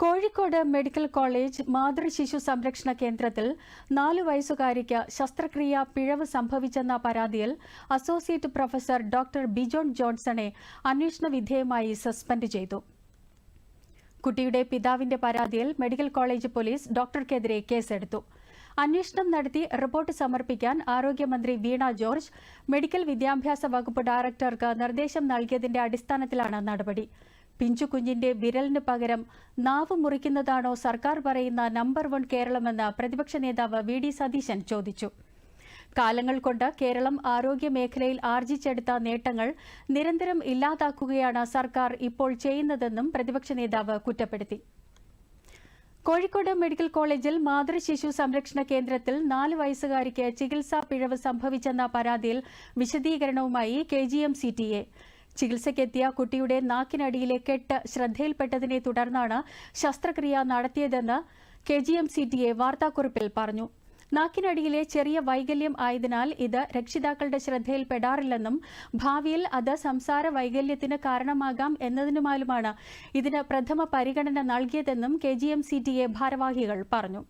Kozhikode medical college മാതൃശിശു സംരക്ഷണ കേന്ദ്രത്തിൽ നാലു വയസ്സുകാരിക്ക് ശസ്ത്രക്രിയ പിഴവ് സംഭവിച്ചെന്ന പരാതിയിൽ അസോസിയേറ്റ് പ്രൊഫസർ ഡോക്ടർ ബിജോൺ ജോൺസണെ അന്വേഷണ വിധേയമായി സസ്പെൻഡ് ചെയ്തു. കുട്ടിയുടെ പിതാവിന്റെ പരാതിയിൽ മെഡിക്കൽ കോളേജ് പോലീസ് ഡോക്ടർക്കെതിരെ കേസെടുത്തു. അന്വേഷണം നടത്തി റിപ്പോർട്ട് സമർപ്പിക്കാൻ ആരോഗ്യമന്ത്രി വീണ ജോർജ് മെഡിക്കൽ വിദ്യാഭ്യാസ വകുപ്പ് ഡയറക്ടർക്ക് നിർദ്ദേശം നൽകിയതിന്റെ അടിസ്ഥാനത്തിലാണ് നടപടി. പിഞ്ചുകുഞ്ഞിന്റെ വിരലിന് പകരം നാവ് മുറിക്കുന്നതാണോ സർക്കാർ പറയുന്ന നമ്പർ വൺ കേരളമെന്ന് പ്രതിപക്ഷ നേതാവ് വി ഡി സതീശൻ ചോദിച്ചു. കാലങ്ങൾ കൊണ്ട് കേരളം ആരോഗ്യ മേഖലയിൽ ആർജിച്ചെടുത്ത നേട്ടങ്ങൾ നിരന്തരം ഇല്ലാതാക്കുകയാണ് സർക്കാർ ഇപ്പോൾ ചെയ്യുന്നതെന്നും പ്രതിപക്ഷ നേതാവ് കുറ്റപ്പെടുത്തി. കോഴിക്കോട് മെഡിക്കൽ കോളേജിൽ മാതൃശിശു സംരക്ഷണ കേന്ദ്രത്തിൽ നാല് വയസ്സുകാരിക്ക് ചികിത്സാ പിഴവ് സംഭവിച്ചെന്ന പരാതിയിൽ വിശദീകരണവുമായി K G M C T A. ചികിത്സയ്ക്കെത്തിയ കുട്ടിയുടെ നാക്കിനടിയിലെ കെട്ട് ശ്രദ്ധയിൽപ്പെട്ടതിനെ തുടർന്നാണ് ശസ്ത്രക്രിയ നടത്തിയതെന്ന് K G M C T A വാർത്താക്കുറിപ്പിൽ പറഞ്ഞു. നാക്കിനടിയിലെ ചെറിയ വൈകല്യം ആയതിനാൽ ഇത് രക്ഷിതാക്കളുടെ ശ്രദ്ധയിൽപ്പെടാറില്ലെന്നും ഭാവിയിൽ അത് സംസാര വൈകല്യത്തിന് കാരണമാകാം എന്നതിനുമാലുമാണ് ഇതിന് പ്രഥമ പരിഗണന നൽകിയതെന്നും K G M C T A ഭാരവാഹികൾ പറഞ്ഞു.